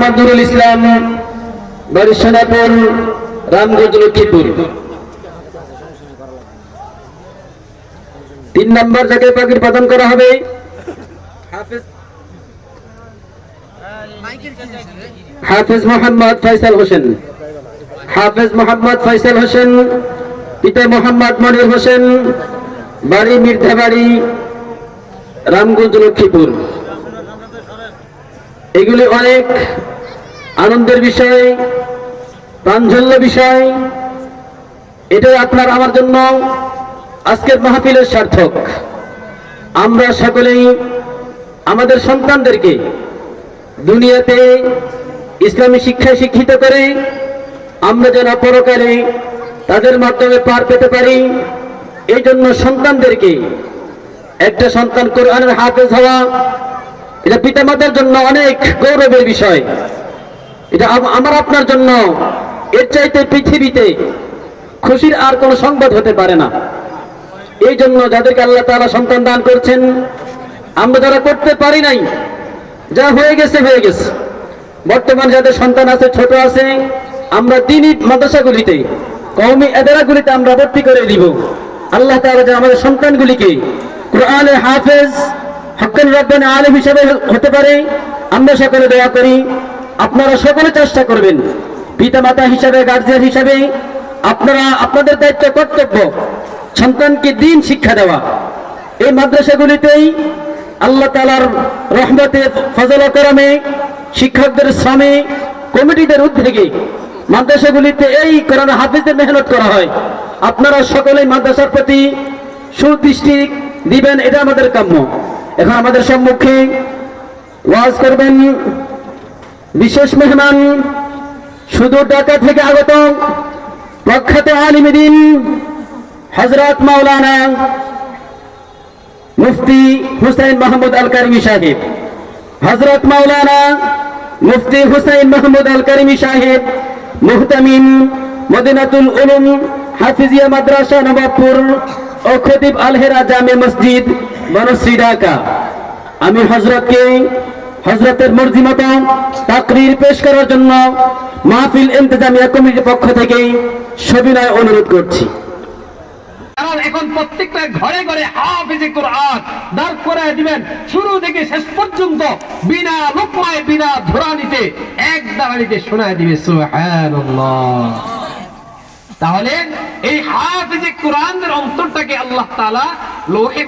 মোহাম্মদ নুরুল ইসলাম বাড়ি সোনাপুর রামগঞ্জ লক্ষ্মীপুর। তিন নম্বর জায়গায় পাখির প্রদান করা হবে। হাফেজ হাফেজ মোহাম্মদ ফয়সাল হোসেন। হাফেজ মোহাম্মদ ফয়সাল হোসেন, পিতা মোহাম্মদ মনির হোসেন, বাড়ি মির্ধাবাড়ি, রামগঞ্জ লক্ষ্মীপুর। এগুলি অনেক। আনন্দের বিষয়, প্রাঞ্জল্য বিষয়, এটাই আপনার আমার জন্য আজকের মাহফিলের সার্থক। আমরা সকলেই আমাদের সন্তানদেরকে দুনিয়াতে ইসলামী শিক্ষায় শিক্ষিত করে আমরা যেন পরকালে তাদের মাধ্যমে পার পেতে পারি, এই জন্য সন্তানদেরকে একটা সন্তান কোরআনের হাফেজ হওয়া, এটা পিতামাতার জন্য অনেক গৌরবের বিষয়। এটা আমার আপনার জন্য। এর চাইতে পৃথিবীতে খুশির আর কোনো সংবাদ হতে পারে না। এই জন্য যাদেরকে আল্লাহ তাআলা সন্তান দান করছেন, আমরা যারা করতে পারি নাই, যা হয়ে গেছে হয়ে গেছে। বর্তমান যাদের সন্তান আছে, ছোট আছে, আমরা দিনই মাদ্রাসাগুলিতে, কওমি এদারাগুলিতে আমরা ভর্তি করে দিব। আল্লাহ তাআলা যেন আমাদের সন্তানগুলিকে কোরআনে হাফেজ, হক্কান রব্বানি আলেম হিসেবে হতে পারে। আমরা সকলে দয়া করি আপনারা সকলে চেষ্টা করবেন। পিতা মাতা হিসাবে গার্জিয়ান হিসাবে আপনারা আপনাদের দায়িত্ব, কর্তব্য, সন্তানকে দিন শিক্ষা দেওয়া। এই মাদ্রাসাগুলিতেই আল্লাহ তালার রহমতে ফজল করমে, শিক্ষকদের শ্রমে, কমিটিদের উদ্যোগে মাদ্রাসাগুলিতে এই করোনা হাফিজদের মেহনত করা হয়। আপনারা সকলেই মাদ্রাসার প্রতি সুদৃষ্টি দিবেন, এটা আমাদের কাম্য। এখন আমাদের সম্মুখে ওয়াজ করবেন। বিশেষ মেহমান সুদূর ঢাকা থেকে আগত প্রখ্যাত আলিমিদিন হজরত মাওলানা মুফতি হুসাইন মাহমুদ আল কারিমি সাহেব হজরত মাওলানা মুফতি হুসাইন মাহমুদ আল কারিমি সাহেব, মুহতামিম মদিনাতুল উলুম হাফিজিয়া মাদ্রাসা নবাবপুর ও খতিব আলহেরা জামে মসজিদ বনশ্রী ঢাকা। আমি হজরতকে হজরতের মর্জি মতো তাকরির পেশ করার জন্য মাহফিল ইন্তজামিয়া কমিটির পক্ষ থেকে সবিনয় অনুরোধ করছি। এখন প্রত্যেকটা ঘরে ঘরে হাফিজে কোরআন করে দিবেন। শুরু থেকে শেষ পর্যন্ত বিনা লোকমায়, বিনা ধরানিতে এক দাঁড়ানিতে শোনায় দিবে, সুবহানাল্লাহ। তাহলে এই হাফিজে কোরআনের অন্তরটাকে আল্লাহ তাআলা লোহে